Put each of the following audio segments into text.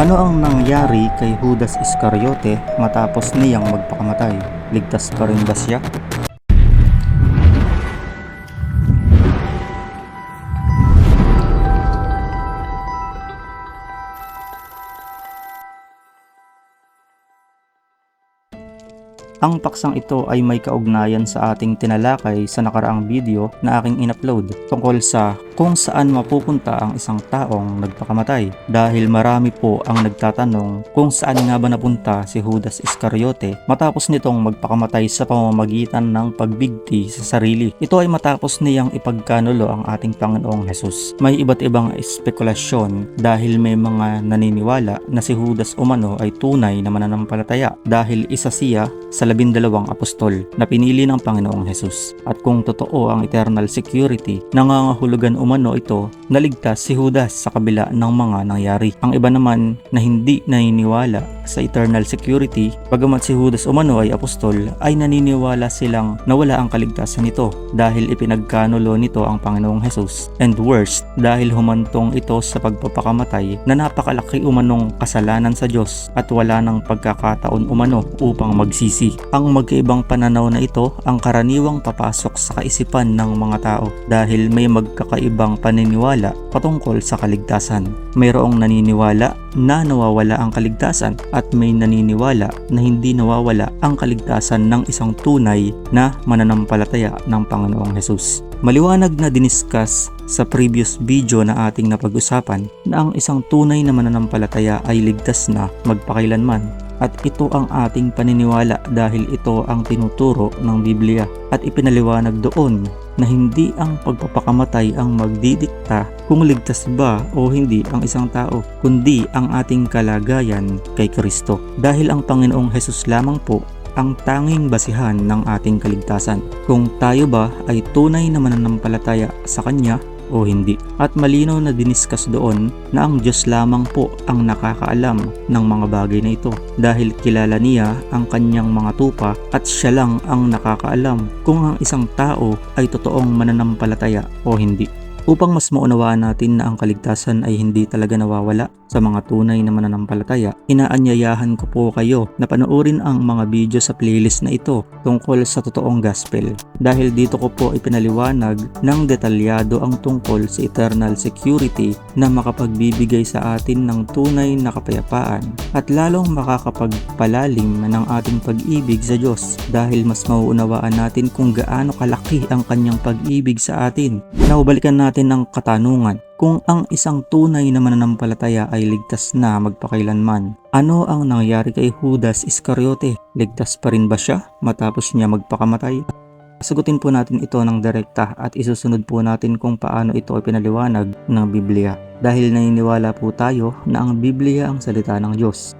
Ano ang nangyari kay Judas Iscariote matapos niyang magpakamatay? Ligtas pa rin ba siya? Ang paksang ito ay may kaugnayan sa ating tinalakay sa nakaraang video na aking in-upload tungkol sa kung saan mapupunta ang isang taong nagpakamatay dahil marami po ang nagtatanong kung saan nga ba napunta si Judas Iscariote matapos nitong magpakamatay sa pamamagitan ng pagbigti sa sarili. Ito ay matapos niyang ipagkanulo ang ating Panginoong Hesus. May iba't ibang espekulasyon dahil may mga naniniwala na si Judas umano ay tunay na mananampalataya dahil isa siya sa labindalawang apostol na pinili ng Panginoong Hesus. At kung totoo ang eternal security, nangangahulugan umano ito na ligtas si Judas sa kabila ng mga nangyari. Ang iba naman na hindi naniniwala sa eternal security, bagamat si Judas umano ay apostol, ay naniniwala silang nawala ang kaligtasan nito dahil ipinagkanulo nito ang Panginoong Hesus. And worst, dahil humantong ito sa pagpapakamatay na napakalaki umanong kasalanan sa Diyos at wala ng pagkakataon umano upang magsisi. Ang magkaibang pananaw na ito ang karaniwang papasok sa kaisipan ng mga tao dahil may magkakaibang paniniwala patungkol sa kaligtasan. Mayroong naniniwala na nawawala ang kaligtasan at may naniniwala na hindi nawawala ang kaligtasan ng isang tunay na mananampalataya ng Panginoong Hesus. Maliwanag na diniskas sa previous video na ating napag-usapan na ang isang tunay na mananampalataya ay ligtas na magpakailanman at ito ang ating paniniwala dahil ito ang tinuturo ng Biblia at ipinaliwanag doon na hindi ang pagpapakamatay ang magdidikta kung ligtas ba o hindi ang isang tao, kundi ang ating kalagayan kay Kristo. Dahil ang Panginoong Hesus lamang po ang tanging basihan ng ating kaligtasan. Kung tayo ba ay tunay na mananampalataya sa Kanya o hindi. At malinaw na diniskas doon na ang Diyos lamang po ang nakakaalam ng mga bagay na ito dahil kilala niya ang kanyang mga tupa at siya lang ang nakakaalam kung ang isang tao ay totoong mananampalataya o hindi. Upang mas maunawaan natin na ang kaligtasan ay hindi talaga nawawala sa mga tunay na mananampalataya, inaanyayahan ko po kayo na panoorin ang mga video sa playlist na ito tungkol sa totoong gospel. Dahil dito ko po ipinaliwanag ng detalyado ang tungkol sa eternal security na makapagbibigay sa atin ng tunay na kapayapaan at lalong makakapagpalalim ng ating pag-ibig sa Diyos dahil mas mauunawaan natin kung gaano kalaki ang kanyang pag-ibig sa atin. Naubalikan natin ang katanungan kung ang isang tunay na mananampalataya ay ligtas na magpakailanman. Ano ang nangyari kay Judas Iscariote? Ligtas pa rin ba siya matapos niya magpakamatay? Sagutin po natin ito ng direkta at isusunod po natin kung paano ito ay pinaliwanag ng Biblia. Dahil naniniwala po tayo na ang Biblia ang salita ng Diyos.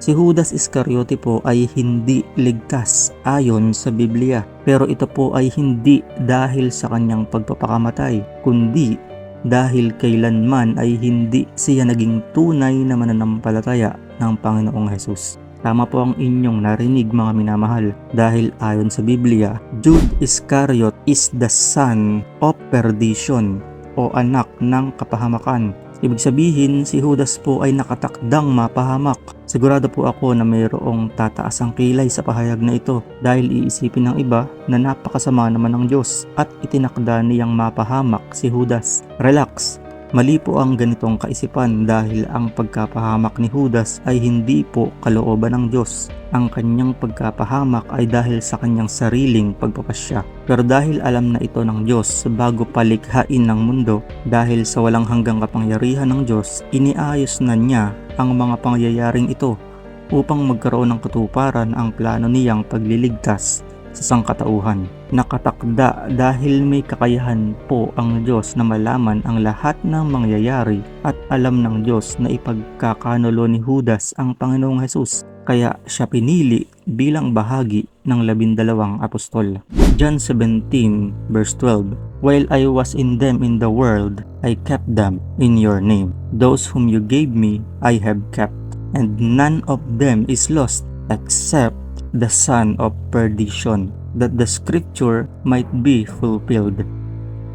Si Judas Iscariote po ay hindi ligtas ayon sa Biblia. Pero ito po ay hindi dahil sa kanyang pagpapakamatay, kundi dahil kailanman ay hindi siya naging tunay na mananampalataya ng Panginoong Hesus. Tama po ang inyong narinig mga minamahal dahil ayon sa Biblia, Jude Iscariot is the son of perdition o anak ng kapahamakan. Ibig sabihin, si Judas po ay nakatakdang mapahamak. Sigurado po ako na mayroong tataas ang kilay sa pahayag na ito dahil iisipin ng iba na napakasama naman ng Diyos at itinakda niyang mapahamak si Judas. Relax, Mali po ang ganitong kaisipan dahil ang pagkapahamak ni Judas ay hindi po kalooban ng Diyos. Ang kanyang pagkapahamak ay dahil sa kanyang sariling pagpapasya. Pero dahil alam na ito ng Diyos bago palikhain ng mundo, dahil sa walang hanggang kapangyarihan ng Diyos, iniayos na niya ang mga pangyayaring ito upang magkaroon ng katuparan ang plano niyang pagliligtas sa sangkatauhan. Nakatakda dahil may kakayahan po ang Diyos na malaman ang lahat ng mangyayari at alam ng Diyos na ipagkakanulo ni Judas ang Panginoong Hesus kaya siya pinili bilang bahagi ng labindalawang apostol. John 17 verse 12 While I was in them in the world, I kept them in your name. Those whom you gave me, I have kept, and none of them is lost except the son of perdition, that the scripture might be fulfilled.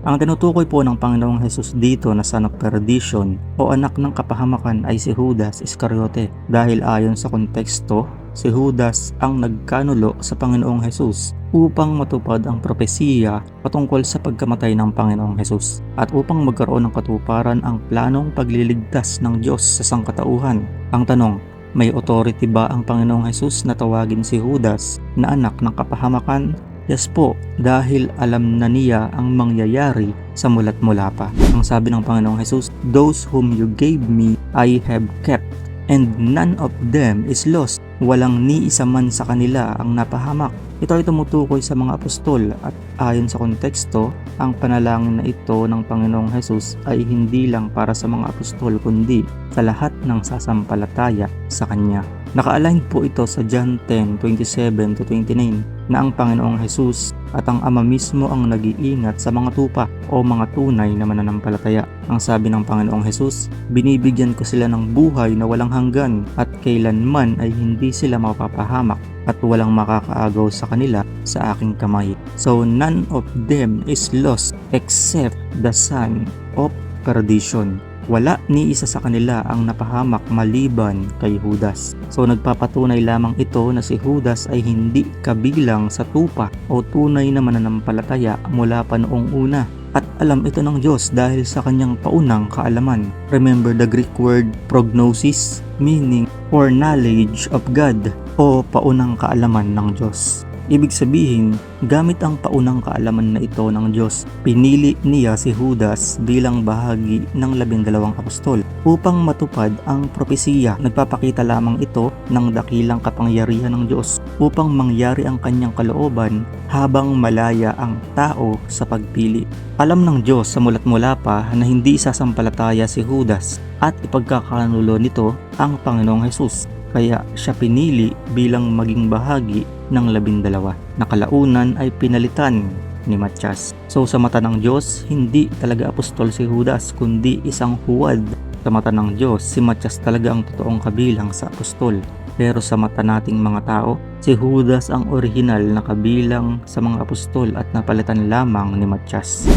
Ang tinutukoy po ng Panginoong Hesus dito na son of perdition o anak ng kapahamakan ay si Judas Iscariote dahil ayon sa konteksto, si Judas ang nagkanulo sa Panginoong Hesus upang matupad ang propesiya patungkol sa pagkamatay ng Panginoong Hesus at upang magkaroon ng katuparan ang planong pagliligtas ng Diyos sa sangkatauhan. Ang tanong, may authority ba ang Panginoong Hesus na tawagin si Judas na anak ng kapahamakan Yes po, dahil alam na niya ang mangyayari sa mulat mula pa. Ang sabi ng Panginoong Jesus, Those whom you gave me, I have kept, and none of them is lost. Walang ni isa man sa kanila ang napahamak. Ito ay tumutukoy sa mga apostol at ayon sa konteksto, ang panalangin na ito ng Panginoong Jesus ay hindi lang para sa mga apostol kundi sa lahat ng sasampalataya sa Kanya. Naka-align po ito sa John 10:27 to 29 na ang Panginoong Jesus at ang Ama mismo ang nag-iingat sa mga tupa o mga tunay na mananampalataya. Ang sabi ng Panginoong Jesus, binibigyan ko sila ng buhay na walang hanggan at kailanman ay hindi sila mapapahamak at walang makakaagaw sa kanila sa aking kamay. So none of them is lost except the son of perdition wala ni isa sa kanila ang napahamak maliban kay Judas. So nagpapatunay lamang ito na si Judas ay hindi kabilang sa tupa o tunay na mananampalataya mula pa noong una. At alam ito ng Diyos dahil sa kanyang paunang kaalaman. Remember the Greek word prognosis, meaning foreknowledge of God o paunang kaalaman ng Diyos. Ibig sabihin, gamit ang paunang kaalaman na ito ng Diyos, pinili niya si Judas bilang bahagi ng labindalawang apostol upang matupad ang propesiya. Nagpapakita lamang ito ng dakilang kapangyarihan ng Diyos upang mangyari ang kanyang kalooban habang malaya ang tao sa pagpili. Alam ng Diyos sa mulat mula pa na hindi sasampalataya si Judas at ipagkakanulo nito ang Panginoong Hesus kaya siya pinili bilang maging bahagi ng labindalawa na kalaunan ay pinalitan ni Matias. So sa mata ng Diyos, hindi talaga apostol si Judas kundi isang huwad. Sa mata ng Diyos, si Matias talaga ang totoong kabilang sa apostol. Pero sa mata nating mga tao, si Judas ang orihinal na kabilang sa mga apostol at napalitan lamang ni Matias.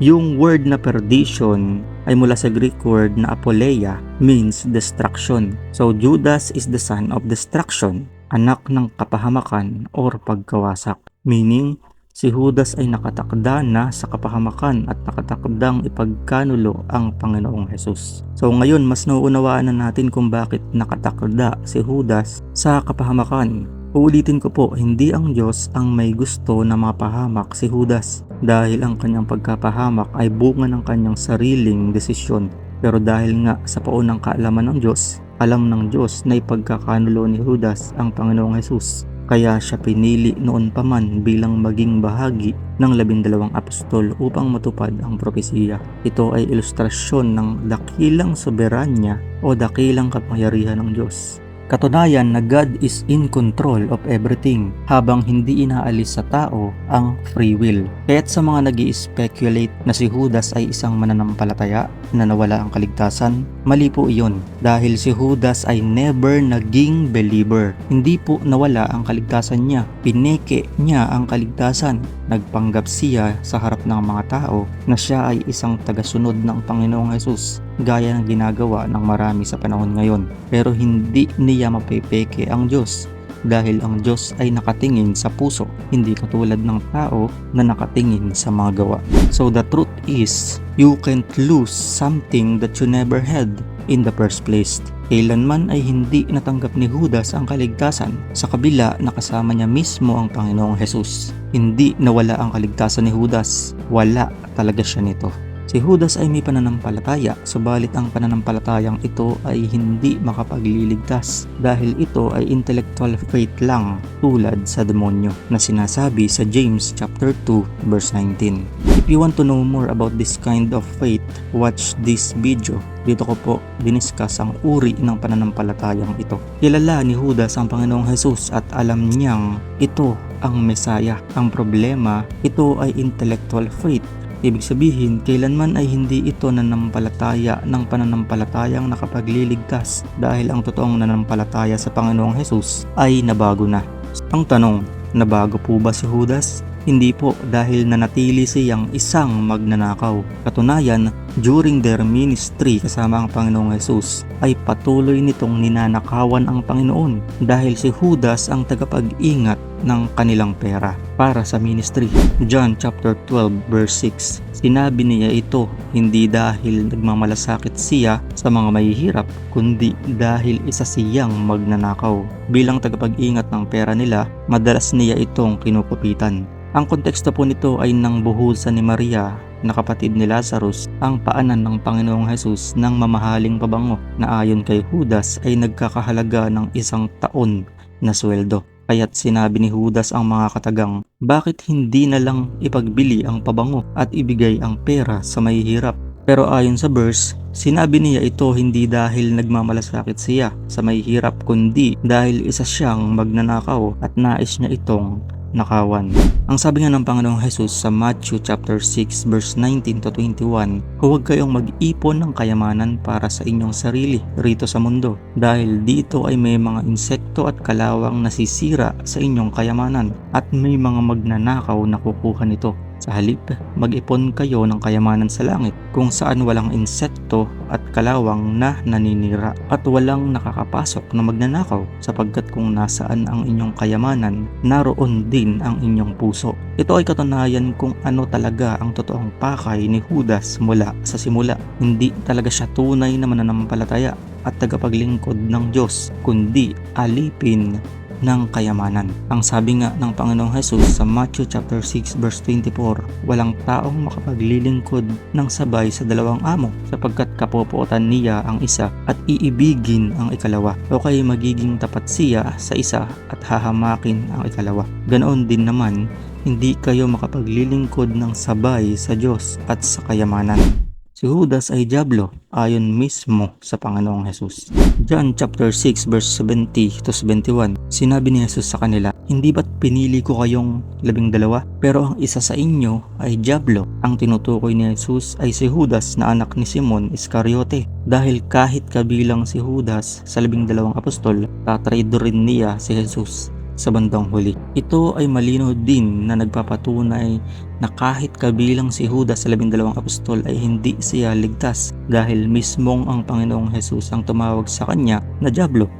Yung word na perdition ay mula sa Greek word na apoleia means destruction. So Judas is the son of destruction anak ng kapahamakan or pagkawasak. Meaning, si Judas ay nakatakda na sa kapahamakan at nakatakdang ipagkanulo ang Panginoong Hesus. So ngayon, mas nauunawaan na natin kung bakit nakatakda si Judas sa kapahamakan. Uulitin ko po, hindi ang Diyos ang may gusto na mapahamak si Judas dahil ang kanyang pagkapahamak ay bunga ng kanyang sariling desisyon. Pero dahil nga sa paunang kaalaman ng Diyos, alam ng Diyos na ipagkakanulo ni Judas ang Panginoong Hesus. Kaya siya pinili noon pa man bilang maging bahagi ng labindalawang apostol upang matupad ang propesiya. Ito ay ilustrasyon ng dakilang soberanya o dakilang kapangyarihan ng Diyos. Katunayan na God is in control of everything habang hindi inaalis sa tao ang free will. Kaya't sa mga nag speculate na si Judas ay isang mananampalataya na nawala ang kaligtasan, mali po iyon dahil si Judas ay never naging believer. Hindi po nawala ang kaligtasan niya, pineke niya ang kaligtasan. Nagpanggap siya sa harap ng mga tao na siya ay isang tagasunod ng Panginoong Hesus gaya ng ginagawa ng marami sa panahon ngayon. Pero hindi niya mapepeke ang Diyos dahil ang Diyos ay nakatingin sa puso, hindi katulad ng tao na nakatingin sa mga gawa. So the truth is, you can't lose something that you never had in the first place. Kailanman ay hindi natanggap ni Judas ang kaligtasan sa kabila na kasama niya mismo ang Panginoong Hesus. Hindi nawala ang kaligtasan ni Judas, wala talaga siya nito. Si Judas ay may pananampalataya, subalit ang pananampalatayang ito ay hindi makapagliligtas dahil ito ay intellectual faith lang tulad sa demonyo na sinasabi sa James chapter 2 verse 19. If you want to know more about this kind of faith, watch this video. Dito ko po diniskas ang uri ng pananampalatayang ito. Kilala ni Judas ang Panginoong Jesus at alam niyang ito ang Mesaya. Ang problema, ito ay intellectual faith Ibig sabihin, kailanman ay hindi ito nanampalataya ng pananampalatayang nakapagliligtas dahil ang totoong nanampalataya sa Panginoong Hesus ay nabago na. Ang tanong, Nabago po ba si Judas? Hindi po dahil nanatili siyang isang magnanakaw. Katunayan, during their ministry kasama ang Panginoong Jesus ay patuloy nitong ninanakawan ang Panginoon dahil si Judas ang tagapag-ingat ng kanilang pera para sa ministry. John chapter 12 verse 6 Sinabi niya ito hindi dahil nagmamalasakit siya sa mga mahihirap kundi dahil isa siyang magnanakaw. Bilang tagapag-ingat ng pera nila, madalas niya itong kinukupitan. Ang konteksto po nito ay nang buhusan ni Maria na kapatid ni Lazarus ang paanan ng Panginoong Hesus ng mamahaling pabango na ayon kay Judas ay nagkakahalaga ng isang taon na sweldo. Kaya't sinabi ni Judas ang mga katagang, bakit hindi na lang ipagbili ang pabango at ibigay ang pera sa mahihirap? Pero ayon sa verse, sinabi niya ito hindi dahil nagmamalasakit siya sa mahihirap kundi dahil isa siyang magnanakaw at nais niya itong nakawan. Ang sabi nga ng Panginoong Jesus sa Matthew chapter 6 verse 19 to 21, huwag kayong mag-ipon ng kayamanan para sa inyong sarili rito sa mundo dahil dito ay may mga insekto at kalawang nasisira sa inyong kayamanan at may mga magnanakaw na kukuha nito. Sa halip, mag-ipon kayo ng kayamanan sa langit kung saan walang insekto at kalawang na naninira at walang nakakapasok na magnanakaw sapagkat kung nasaan ang inyong kayamanan, naroon din ang inyong puso. Ito ay katunayan kung ano talaga ang totoong pakay ni Judas mula sa simula. Hindi talaga siya tunay na mananampalataya at tagapaglingkod ng Diyos, kundi alipin ng kayamanan. Ang sabi nga ng Panginoong Jesus sa Matthew chapter 6 verse 24, walang taong makapaglilingkod ng sabay sa dalawang amo sapagkat kapopuotan niya ang isa at iibigin ang ikalawa o kay magiging tapat siya sa isa at hahamakin ang ikalawa. Ganoon din naman, hindi kayo makapaglilingkod ng sabay sa Diyos at sa kayamanan. Si Judas ay Diablo ayon mismo sa Panginoong Hesus. John chapter 6 verse 70 to 71, sinabi ni Jesus sa kanila, Hindi ba't pinili ko kayong labing dalawa? Pero ang isa sa inyo ay Diablo. Ang tinutukoy ni Jesus ay si Judas na anak ni Simon Iscariote. Dahil kahit kabilang si Judas sa labing dalawang apostol, tatraido rin niya si Jesus sa bandang huli. Ito ay malino din na nagpapatunay na kahit kabilang si Judas sa labindalawang apostol ay hindi siya ligtas dahil mismong ang Panginoong Jesus ang tumawag sa kanya na Diablo.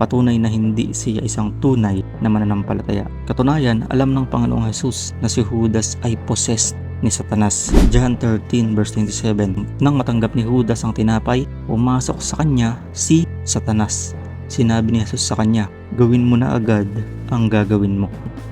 Patunay na hindi siya isang tunay na mananampalataya. Katunayan, alam ng Panginoong Jesus na si Judas ay possessed ni Satanas. John 13 verse 27 Nang matanggap ni Judas ang tinapay, umasok sa kanya si Satanas. Sinabi ni Jesus sa kanya, gawin mo na agad ang gagawin mo.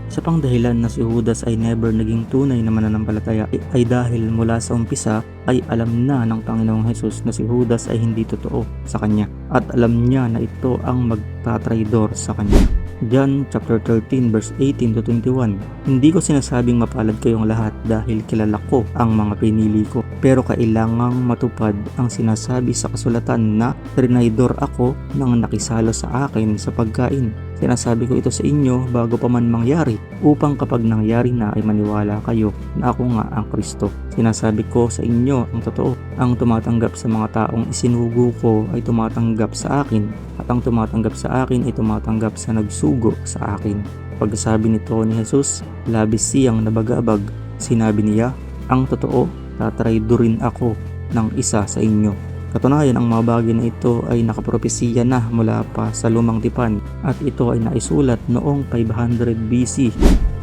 Sa pang dahilan na si Judas ay never naging tunay na mananampalataya ay dahil mula sa umpisa ay alam na ng Panginoong Hesus na si Judas ay hindi totoo sa kanya at alam niya na ito ang magtatraidor sa kanya. John chapter 13 verse 18 to 21 Hindi ko sinasabing mapalad kayong lahat dahil kilala ko ang mga pinili ko pero kailangang matupad ang sinasabi sa kasulatan na trinaydor ako nang nakisalo sa akin sa pagkain Sinasabi ko ito sa inyo bago pa man mangyari upang kapag nangyari na ay maniwala kayo na ako nga ang Kristo. Sinasabi ko sa inyo ang totoo. Ang tumatanggap sa mga taong isinugo ko ay tumatanggap sa akin at ang tumatanggap sa akin ay tumatanggap sa nagsugo sa akin. Pagkasabi nito ni Jesus, labis siyang nabagabag. Sinabi niya, ang totoo, tatraydorin ako ng isa sa inyo Katunayan, ang mga bagay na ito ay nakapropesiya na mula pa sa lumang tipan at ito ay naisulat noong 500 BC.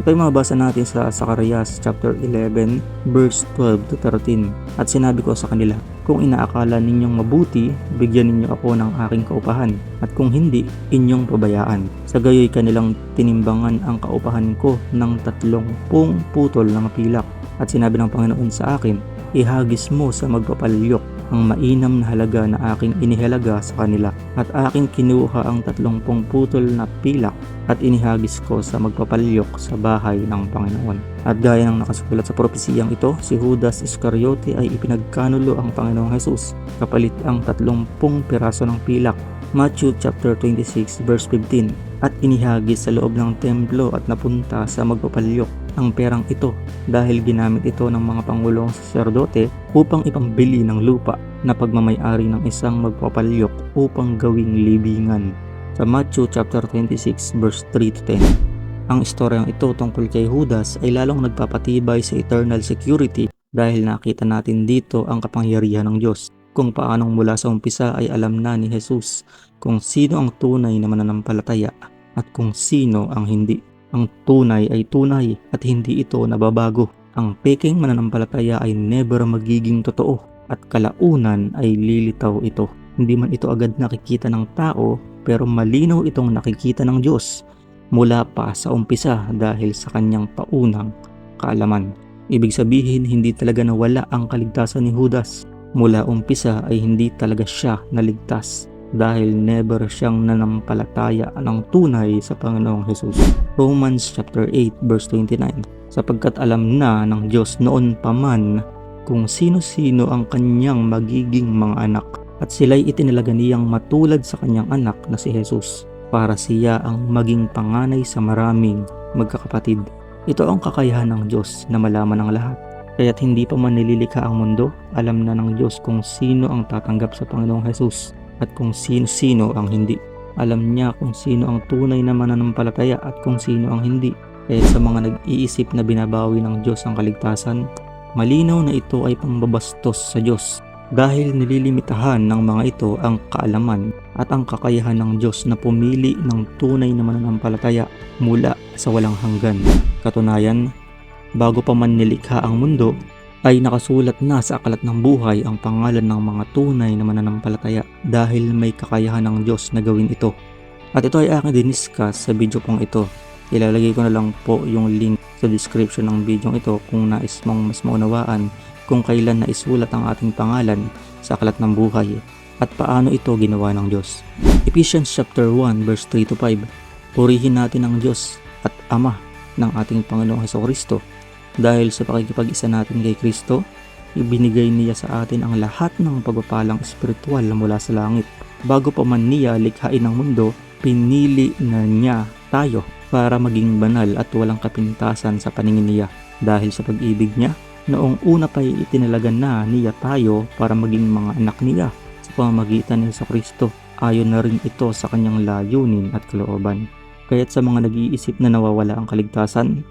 Ito ay mabasa natin sa Zacarias chapter 11 verse 12 to 13 at sinabi ko sa kanila, kung inaakala ninyong mabuti, bigyan ninyo ako ng aking kaupahan at kung hindi, inyong pabayaan. Sa gayoy kanilang tinimbangan ang kaupahan ko ng tatlong pung putol ng pilak at sinabi ng Panginoon sa akin, ihagis mo sa magpapalyok ang mainam na halaga na aking inihalaga sa kanila at aking kinuha ang tatlumpong putol na pilak at inihagis ko sa magpapalyok sa bahay ng Panginoon. At gaya ng nakasulat sa propesiyang ito, si Judas Iscariote ay ipinagkanulo ang Panginoong Jesus kapalit ang tatlumpong piraso ng pilak. Matthew chapter 26 verse 15 at inihagis sa loob ng templo at napunta sa magpapalyok ang perang ito dahil ginamit ito ng mga pangulong saserdote upang ipambili ng lupa na pagmamayari ng isang magpapalyok upang gawing libingan. Sa Matthew chapter 26 verse 3 to 10. Ang istoryang ito tungkol kay Judas ay lalong nagpapatibay sa eternal security dahil nakita natin dito ang kapangyarihan ng Diyos kung paanong mula sa umpisa ay alam na ni Jesus kung sino ang tunay na mananampalataya at kung sino ang hindi. Ang tunay ay tunay at hindi ito nababago. Ang peking mananampalataya ay never magiging totoo at kalaunan ay lilitaw ito. Hindi man ito agad nakikita ng tao pero malinaw itong nakikita ng Diyos mula pa sa umpisa dahil sa kanyang paunang kaalaman. Ibig sabihin hindi talaga nawala ang kaligtasan ni Judas. Mula umpisa ay hindi talaga siya naligtas dahil never siyang nanampalataya ng tunay sa Panginoong Jesus. Romans chapter 8 verse 29 Sapagkat alam na ng Diyos noon pa man kung sino-sino ang kanyang magiging mga anak at sila'y itinalaga niyang matulad sa kanyang anak na si Jesus para siya ang maging panganay sa maraming magkakapatid. Ito ang kakayahan ng Diyos na malaman ang lahat. Kaya't hindi pa man nililikha ang mundo, alam na ng Diyos kung sino ang tatanggap sa Panginoong Jesus at kung sino-sino ang hindi. Alam niya kung sino ang tunay na mananampalataya at kung sino ang hindi. Kaya sa mga nag-iisip na binabawi ng Diyos ang kaligtasan, malinaw na ito ay pambabastos sa Diyos dahil nililimitahan ng mga ito ang kaalaman at ang kakayahan ng Diyos na pumili ng tunay na mananampalataya mula sa walang hanggan. Katunayan, bago pa man nilikha ang mundo, ay nakasulat na sa aklat ng buhay ang pangalan ng mga tunay na mananampalataya dahil may kakayahan ng Diyos na gawin ito. At ito ay aking diniscuss sa video pong ito. Ilalagay ko na lang po yung link sa description ng video ito kung nais mong mas maunawaan kung kailan na isulat ang ating pangalan sa aklat ng buhay at paano ito ginawa ng Diyos. Ephesians chapter 1 verse 3 to 5 Purihin natin ang Diyos at Ama ng ating Panginoong Heso Kristo dahil sa pakikipag-isa natin kay Kristo, ibinigay niya sa atin ang lahat ng pagpapalang espiritual mula sa langit. Bago pa man niya likhain ang mundo, pinili na niya tayo para maging banal at walang kapintasan sa paningin niya. Dahil sa pag-ibig niya, Noong una pa'y itinalagan na niya tayo para maging mga anak niya sa pamamagitan ni sa Kristo. Ayon na rin ito sa kanyang layunin at kalooban. Kaya't sa mga nag-iisip na nawawala ang kaligtasan,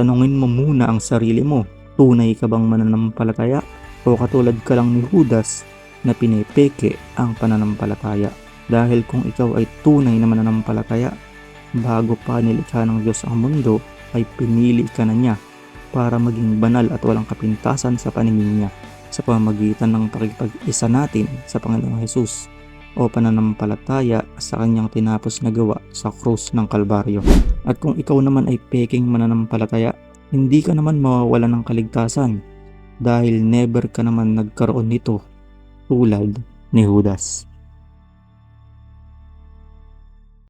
tanungin mo muna ang sarili mo, tunay ka bang mananampalataya o katulad ka lang ni Judas na pinipeke ang pananampalataya. Dahil kung ikaw ay tunay na mananampalataya, bago pa nilikha ng Diyos ang mundo, ay pinili ka na niya para maging banal at walang kapintasan sa paningin niya sa pamamagitan ng pakikipag-isa natin sa Panginoong Hesus o pananampalataya sa kanyang tinapos na gawa sa krus ng Kalbaryo. At kung ikaw naman ay peking mananampalataya, hindi ka naman mawawala ng kaligtasan dahil never ka naman nagkaroon nito tulad ni Judas.